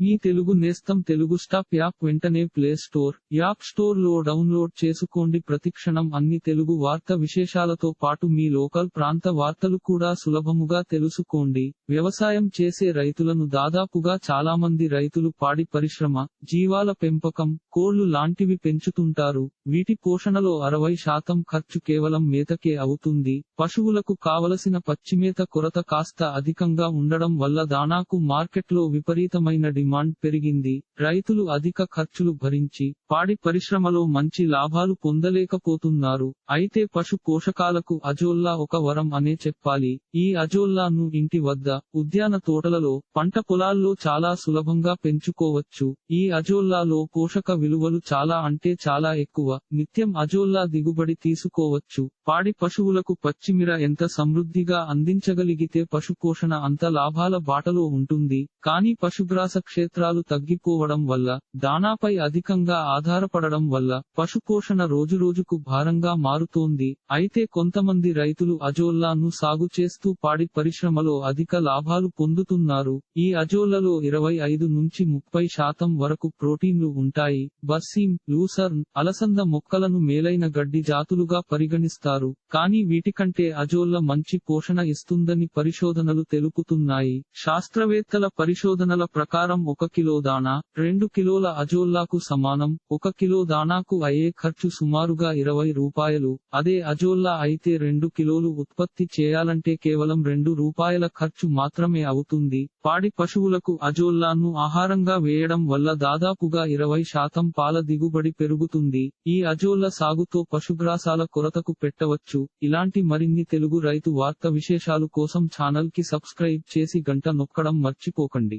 మీ తెలుగు నేస్తం Telugu stop app వెంటనే play store app స్టోర్లో డౌన్లోడ్ చేసుకోండి. ప్రతిక్షణం అన్ని తెలుగు వార్త విశేషాలతో పాటు మీ లోకల్ ప్రాంత వార్తలు కూడా సులభముగా తెలుసుకోండి. వ్యవసాయం చేసే రైతులను దాదాపుగా చాలా మంది రైతులు పాడి పరిశ్రమ జీవాల పెంపకం కోళ్ళు లాంటివి పెంచుతుంటారు. వీటి పోషణలో అరవై శాతం ఖర్చు కేవలం మేతకే అవుతుంది. పశువులకు కావలసిన పచ్చిమేత కొరత కాస్త అధికంగా ఉండడం వల్ల దానాకు మార్కెట్లో విపరీతమైన డిమాండ్. పెరిగింది. రైతులు అధిక ఖర్చులు భరించి పాడి పరిశ్రమలో మంచి లాభాలు పొందలేకపోతున్నారు. అయితే పశు పోషకాలకు అజోల్లా ఒక వరం అనే చెప్పాలి. ఈ అజోల్లాను ఇంటి వద్ద ఉద్యాన తోటలలో పంట పొలాల్లో చాలా సులభంగా పెంచుకోవచ్చు. ఈ అజోల్లాలో పోషక విలువలు చాలా అంటే చాలా ఎక్కువ. నిత్యం అజోల్లా దిగుబడి తీసుకోవచ్చు. పాడి పశువులకు పచ్చిమిర ఎంత సమృద్ధిగా అందించగలిగితే పశు పోషణ అంత లాభాల బాటలో ఉంటుంది. కానీ పశుగ్రాస క్షేత్రాలు తగ్గిపోవడం వల్ల దానాపై అధికంగా ఆధారపడడం వల్ల పశుపోషణ రోజురోజుకు భారంగా మారుతోంది. అయితే కొంతమంది రైతులు అజోల్లాను సాగు చేస్తూ పాడి పరిశ్రమలో అధిక లాభాలు పొందుతున్నారు. ఈ అజోల్లలో ఇరవై ఐదు నుంచి ముప్పై శాతం వరకు ప్రోటీన్లు ఉంటాయి. బర్సీమ్ లూసర్న్ అలసంద మొక్కలను మేలైన గడ్డి జాతులుగా పరిగణిస్తారు. కానీ వీటికంటే అజోల్ల మంచి పోషణ ఇస్తుందని పరిశోధనలు తెలుపుతున్నాయి. శాస్త్రవేత్తల పరిశోధనల ప్రకారం ఒక కిలో దానా రెండు కిలోల అజోల్లాకు సమానం ఒక కిలో దానాకు అయ్యే ఖర్చు సుమారుగా ఇరవై రూపాయలు. అదే అజోల్లా అయితే రెండు కిలోలు ఉత్పత్తి చేయాలంటే కేవలం రెండు రూపాయల ఖర్చు మాత్రమే అవుతుంది. పాడి పశువులకు అజోల్లాను ఆహారంగా వేయడం వల్ల దాదాపుగా ఇరవై శాతం పాల దిగుబడి పెరుగుతుంది. ఈ అజోల్ల సాగుతో పశుగ్రాసాల కొరతకు పెట్టవచ్చు. ఇలాంటి మరిన్ని తెలుగు రైతు వార్త విశేషాలు కోసం ఛానల్కి సబ్స్క్రైబ్ చేసి గంట నొక్కడం మర్చిపోకండి.